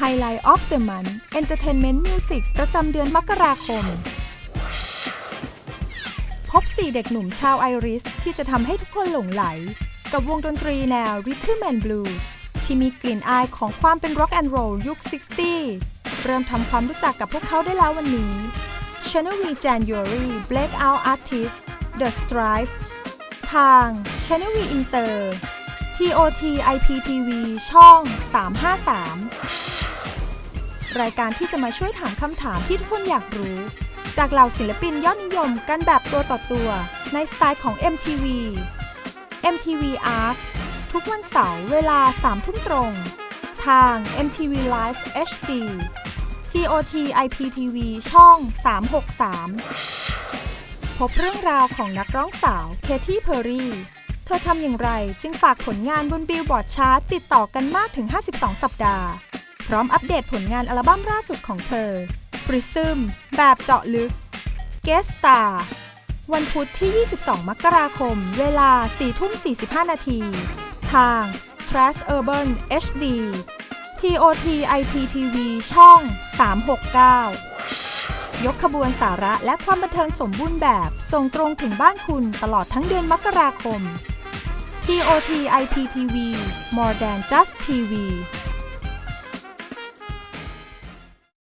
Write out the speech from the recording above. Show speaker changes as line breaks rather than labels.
ไ Highlight of the นเอนเตอร์เทนเมนต์มิวสิกประจำเดือนมกราคม พบ 4 เด็กหนุ่มชาวไอริส ที่จะทำให้ทุกคนหลงไหล กับวงดนตรีแนว Rhythm and Blues ที่มีกลิ่นอายของความเป็นร็อกแอนด์โรลยุค 60 เริ่มทำความรู้จักกับพวกเขาได้แล้ววันนี้ Channel V January Blackout Artist The Stripe ทาง Channel V Inter TOT IPTV ช่อง 353 รายการที่จะมาช่วยถามคำถามที่ทุกคนอยากรู้ จากเหล่าศิลปินยอดนิยมกันแบบตัวต่อตัว ในสไตล์ของ MTV MTV Art ทุกวันเสาร์เวลา3ทุ่มตรง ทาง MTV Live HD TOT IPTV ช่อง 363 พบเรื่องราวของนักร้องสาวเคที่เพอร์รี่ เธอทำอย่างไรจึงฝากผลงานบนบิลบอร์ดชาร์ตติดต่อกันมากถึง 52 สัปดาห์ พร้อมอัปเดตผลงานอัลบั้มล่าสุดของเธอ Prism แบบเจาะลึก Guest Star วันพุธที่ 22 มกราคม เวลา 4 ทุ่ม 45 นาที ทาง Trash Urban HD TOT IPTV ช่อง 369 ยกขบวนสาระและความบันเทิงสมบูรณ์แบบ ส่งตรงถึงบ้านคุณตลอดทั้งเดือนมกราคม TOT IPTV More Than Just TV